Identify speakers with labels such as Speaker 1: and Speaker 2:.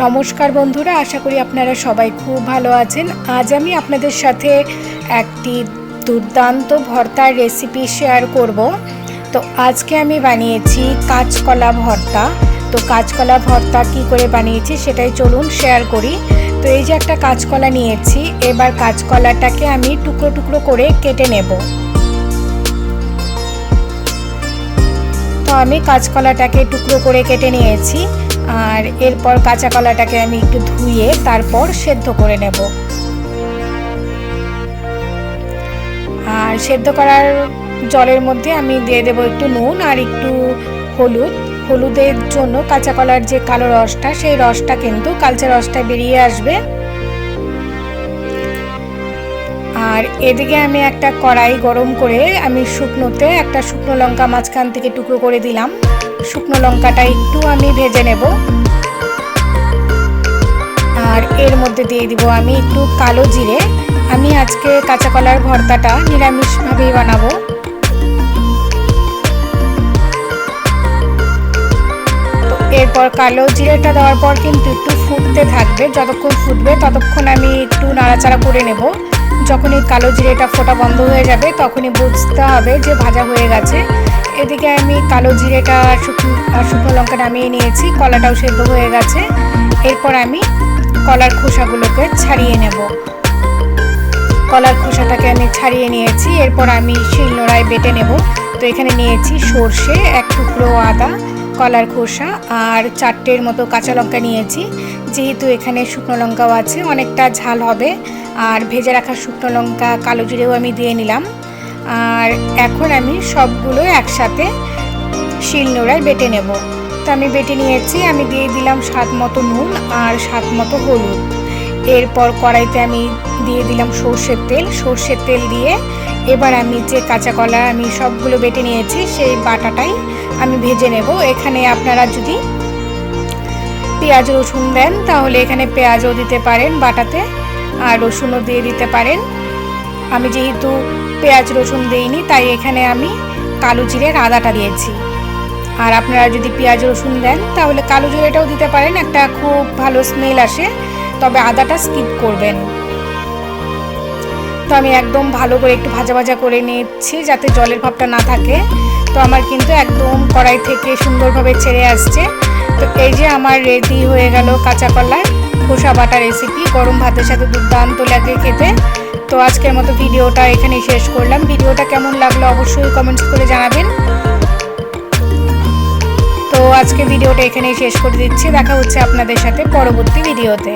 Speaker 1: নমস্কার বন্ধুরা, আশা করি আপনারা সবাই খুব ভালো আছেন। আজ আমি আপনাদের সাথে একটি দুর্দান্ত ভর্তার রেসিপি শেয়ার করব। তো আজকে আমি বানিয়েছি কাঁচকলা ভর্তা। তো কাঁচকলা ভর্তা কি করে বানিয়েছি সেটাই চলুন শেয়ার করি। তো এই যে একটা কাঁচকলা নিয়েছি, এবার কাঁচকলাটাকে আমি টুকরো টুকরো করে কেটে নেব। তো আমি কাঁচকলাটাকে টুকরো করে কেটে নিয়েছি। আর এরপর কাঁচা কলাটাকে আমি একটু ধুয়ে তারপর সেদ্ধ করে নেব। আর সেদ্ধ করার জলের মধ্যে আমি দিয়ে দেব একটু নুন আর একটু হলুদ। হলুদের জন্য কাঁচা কলার যে কালো রসটা, সেই রসটা কিন্তু কালচে রসটা বেরিয়ে আসবে। আর এদিকে আমি একটা কড়াই গরম করে আমি শুকনোতে একটা শুকনো লঙ্কা মাঝখান থেকে টুকরো করে দিলাম। শুকনো লঙ্কাটা একটু আমি ভেজে নেব। আর এর মধ্যে দিয়ে দিব আমি একটু কালো জিরে। আমি আজকে কাঁচা কলার ভর্তাটা নিরামিষভাবেই বানাবো। এরপর কালো জিরেটা দেওয়ার পর কিন্তু একটু ফুটতে থাকবে। যতক্ষণ ফুটবে ততক্ষণ আমি একটু নাড়াচাড়া করে নেব। যখন এই কালো জিরেটা ফোটা বন্ধ হয়ে যাবে, তখনই বুঝতে হবে যে ভাজা হয়ে গেছে। এদিকে আমি কালো জিরেটা শুকনো শুকনো লঙ্কা নামিয়ে নিয়েছি, কলাটাও সেদ্ধ হয়ে গেছে। এরপর আমি কলার খোসাগুলোকে ছাড়িয়ে নেব। কলার খোসাটাকে আমি ছাড়িয়ে নিয়েছি, এরপর আমি শিলনোড়ায় বেটে নেব। তো এখানে নিয়েছি সর্ষে, এক টুকরো আদা, কলার খোসা আর চারটের মতো কাঁচা লঙ্কা নিয়েছি। যেহেতু এখানে শুকনো লঙ্কাও আছে, অনেকটা ঝাল হবে। আর ভেজে রাখা শুকনো লঙ্কা, কালো জিরেও আমি দিয়ে নিলাম। আর এখন আমি সবগুলো একসাথে শিলনোড়ায় বেটে নেব। তো আমি বেটে নিয়েছি, আমি দিয়ে দিলাম স্বাদ মতো নুন আর স্বাদ মতো হলুদ। এরপর কড়াইতে আমি দিয়ে দিলাম সর্ষের তেল। সর্ষের তেল দিয়ে এবার আমি যে কাঁচা কলা আমি সবগুলো বেটে নিয়েছি, সেই বাটাটাই আমি ভেজে নেব। এখানে আপনারা যদি পেঁয়াজ রসুন দেন, তাহলে এখানে পেঁয়াজও দিতে পারেন বাটাতে। আর রসুনও দিয়ে দিতে পারেন। আমি যেহেতু পেঁয়াজ রসুন দিইনি, তাই এখানে আমি কালো জিরের আদাটা দিয়েছি। আর আপনারা যদি পেঁয়াজ রসুন দেন, তাহলে কালো জিরেটাও দিতে পারেন, একটা খুব ভালো স্মেল আসে, তবে আদাটা স্কিপ করবেন। তো আমি একদম ভালো করে একটু ভাজা ভাজা করে নিচ্ছি, যাতে জলের ভাবটা না থাকে। তো আমার কিন্তু একদম কড়াই থেকে সুন্দরভাবে ছেড়ে আসছে। তো এই যে আমার রেডি হয়ে গেল কাঁচা কলার খোসা বাটা রেসিপি গরম ভাতের সাথে দুর্দান্ত লাগে খেতে। তো আজকের মতো ভিডিওটা এখানেই শেষ করলাম। ভিডিওটা কেমন লাগল অবশ্যই কমেন্টস করে জানাবেন। তো আজকে ভিডিওটা এখানেই শেষ করে দিচ্ছি। দেখা হচ্ছে আপনাদের সাথে পরবর্তী ভিডিওতে।